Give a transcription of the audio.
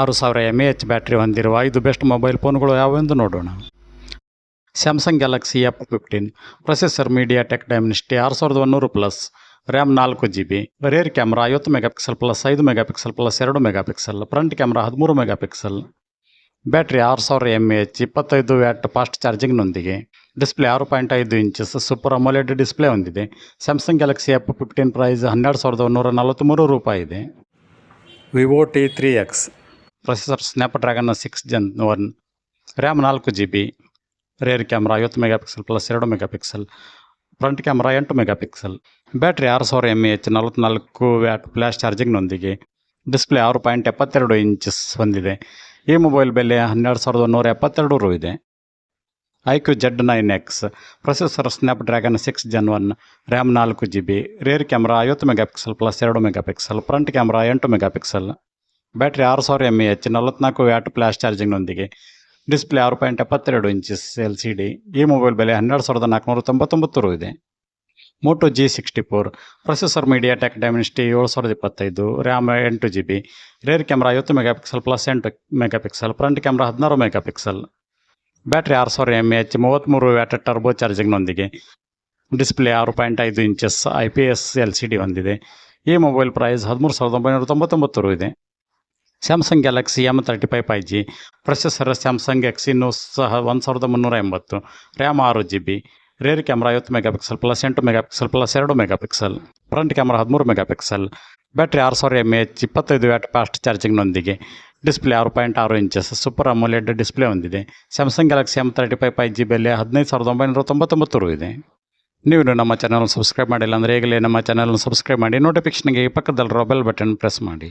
ಆರು ಸಾವಿರ M A H battery ಹೊಂದಿರುವ ಐದು ಬೆಸ್ಟ್ ಮೊಬೈಲ್ ಫೋನ್ಗಳು ಯಾವುವೆಂದು ನೋಡೋಣ. Samsung Galaxy F fifteen processor MediaTek Dimensity ಆರು ಸಾವಿರದ ಒಂದೂರು ಪ್ಲಸ್ ರ್ಯಾಮ್ ನಾಲ್ಕು ಜಿ ಬಿ ರೇರ್ ಕ್ಯಾಮ್ರಾ ಐವತ್ತು ಮೆಗಾಪಿಕ್ಸೆಲ್ ಪ್ಲಸ್ ಐದು ಮೆಗಾಪಿಕ್ಸೆಲ್ ಪ್ಲಸ್ ಎರಡು ಮೆಗಾಪಿಕ್ಸೆಲ್ ಫ್ರಂಟ್ ಕ್ಯಾಮ್ರಾ ಹದಿಮೂರು ಮೆಗಾಪಿಕ್ಸೆಲ್ ಬ್ಯಾಟ್ರಿ ಆರು ಸಾವಿರ ಎಂ ಎ ಎಚ್ ಇಪ್ಪತ್ತೈದು ವ್ಯಾಟ್ ಫಾಸ್ಟ್ ಚಾರ್ಜಿಂಗ್ನೊಂದಿಗೆ ಡಿಸ್ಪ್ಲೇ ಆರು ಪಾಯಿಂಟ್ ಐದು ಇಂಚಸ್ ಸೂಪರ್ ಅಮೋಲೆಡ್ ಡಿಸ್ಪ್ಲೇ ಹೊಂದಿದೆ. Samsung Galaxy F fifteen price ಹನ್ನೆರಡು ಸಾವಿರದ ಒಂದೂರ ನಲವತ್ತ್ಮೂರು ರೂಪಾಯಿ ಇದೆ. Vivo T three X processor Snapdragon six gen one RAM ನಾಲ್ಕು ಜಿ ಬಿ ರೇರ್ ಕ್ಯಾಮ್ರಾ ಐವತ್ತು ಮೆಗಾ ಮೆಗಾಪಿಕ್ಸೆಲ್ ಪ್ಲಸ್ ಎರಡು ಮೆಗಾ ಪಿಕ್ಸೆಲ್ ಫ್ರಂಟ್ ಕ್ಯಾಮ್ರಾ ಎಂಟು ಮೆಗಾ ಮೆಗಾಪಿಕ್ಸೆಲ್ ಬ್ಯಾಟ್ರಿ ಆರು ಸಾವಿರ ಎಂ ಎ ಎಚ್ ನಲವತ್ತ್ನಾಲ್ಕು ವ್ಯಾಟ್ ಫ್ಲ್ಯಾಶ್ ಚಾರ್ಜಿಂಗ್ನೊಂದಿಗೆ ಡಿಸ್ಪ್ಲೇ ಆರು ಪಾಯಿಂಟ್ ಎಪ್ಪತ್ತೆರಡು ಇಂಚಸ್ ಹೊಂದಿದೆ. ಈ ಮೊಬೈಲ್ ಬೆಲೆ ಹನ್ನೆರಡು ಸಾವಿರದ ನೂರ ಎಪ್ಪತ್ತೆರಡು ರು ಇದೆ. I Q Z nine X processor Snapdragon six gen one RAM ನಾಲ್ಕು ಜಿ ಬಿ ರೇರ್ ಕ್ಯಾಮ್ರಾ ಐವತ್ತು ಮೆಗಾ ಮೆಗಾಪಿಕ್ಸೆಲ್ ಪ್ಲಸ್ ಎರಡು ಮೆಗಾ ಪಿಕ್ಸೆಲ್ ಫ್ರಂಟ್ ಕ್ಯಾಮ್ರಾ ಎಂಟು ಮೆಗಾ ಮೆಗಾಪಿಕ್ಸೆಲ್ ಬ್ಯಾಟ್ರಿ ಆರು ಸಾವಿರ ಎಂ ಎ ಎಚ್ ನಲವತ್ನಾಲ್ಕು ವ್ಯಾಟ್ ಫ್ಲ್ಯಾಶ್ ಚಾರ್ಜಿಂಗ್ನೊಂದಿಗೆ ಡಿಸ್ಪ್ಲೇ ಆರು point ಎಪ್ಪತ್ತೆರಡು ಇಂಚಸ್ ಎಲ್ ಸಿ ಡಿ ಈ ಮೊಬೈಲ್ ಬೆಲೆ ಹನ್ನೆರಡು ಸಾವಿರದ ನಾಲ್ಕುನೂರ ತೊಂಬತ್ತೊಂಬತ್ತು ರು ಇದೆ. Moto G sixty four processor MediaTek Dimensity ಏಳು ಸಾವಿರದ ಇಪ್ಪತ್ತೈದು ರ್ಯಾಮ್ ಎಂಟು ಜಿ ಬಿ ರೇರ್ ಕ್ಯಾಮ್ರಾ ಐವತ್ತು ಮೆಗಾಪಿಕ್ಸೆಲ್ ಪ್ಲಸ್ ಎಂಟು ಮೆಗಾಪಿಕ್ಸಲ್ ಫ್ರಂಟ್ ಕ್ಯಾಮ್ರಾ ಹದಿನಾರು ಮೆಗಾಪಿಕ್ಸಲ್ ಬ್ಯಾಟ್ರಿ ಆರು ಸಾವಿರ ಎಂ ಎಚ್ ಮೂವತ್ತ್ಮೂರು ವ್ಯಾಟ್ ಟರ್ಬೋ ಚಾರ್ಜಿಂಗ್ನೊಂದಿಗೆ ಡಿಸ್ಪ್ಲೇ ಆರು ಪಾಯಿಂಟ್ ಐದು inches I P S L C D ಹೊಂದಿದೆ. ಈ ಮೊಬೈಲ್ ಪ್ರೈಸ್ ಹದಿಮೂರು ಸಾವಿರದ ಒಂಬೈನೂರ ತೊಂಬತ್ತೊಂಬತ್ತು ರು ಇದೆ. Samsung Galaxy M thirty five five G processor Samsung Exynos ಸಹ ಒಂದು ಸಾವಿರದ ಮುನ್ನೂರ ಎಂಬತ್ತು ರ್ಯಾಮ್ ಆರು ಜಿ ಬಿ ರೇರ್ ಕ್ಯಾಮ್ರಾ ಐವತ್ತು ಮೆಗಾ ಪಿಕ್ಸೆಲ್ ಪ್ಲಸ್ ಎಂಟು ಮೆಗಾಪಿಕ್ಸೆಲ್ ಪ್ಲಸ್ ಎರಡು ಮೆಗಾ ಪಿಕ್ಸೆಲ್ ಫ್ರಂಟ್ ಕ್ಯಾಮ್ರಾ ಹದಿಮೂರು ಮೆಗಾ ಪಿಕ್ಸೆಲ್ ಬ್ಯಾಟ್ರಿ ಆರು ಸಾವಿರ ಎಂ ಎಚ್ ಇಪ್ಪತ್ತೈದು ವ್ಯಾಟ್ ಫಾಸ್ಟ್ ಚಾರ್ಜಿಂಗ್ನೊಂದಿಗೆ ಡಿಸ್ಪ್ಲೇ ಆರು ಪಾಯಿಂಟ್ ಆರು ಇಂಚಸ್ ಸೂಪರ್ ಅಮೋಲೆಡ್ ಡಿಸ್ಪ್ಲೇ ಹೊಂದಿದೆ. Samsung Galaxy M thirty five five G ಬೆಲೆ ಹದಿನೈದು ಸಾವಿರದ ಒಂಬೈನೂರ ತೊಂಬತ್ತೊಂಬತ್ತು ಇದೆ ನೀವು ನಮ್ಮ ಚಾನಲ್ ಸಬ್ಸ್ಕ್ರೈಬ್ ಮಾಡಿಲ್ಲ ಅಂದರೆ ಈಗಲೇ ನಮ್ಮ ಚಾನಲ್ನ ಸಬ್ಸ್ಕ್ರೈಬ್ ಮಾಡಿ ನೋಟಿಫಿಕೇಷನ್ಗೆ ಪಕ್ಕದಲ್ಲಿರೋ ಬೆಲ್ ಬಟನ್ ಪ್ರೆಸ್ ಮಾಡಿ.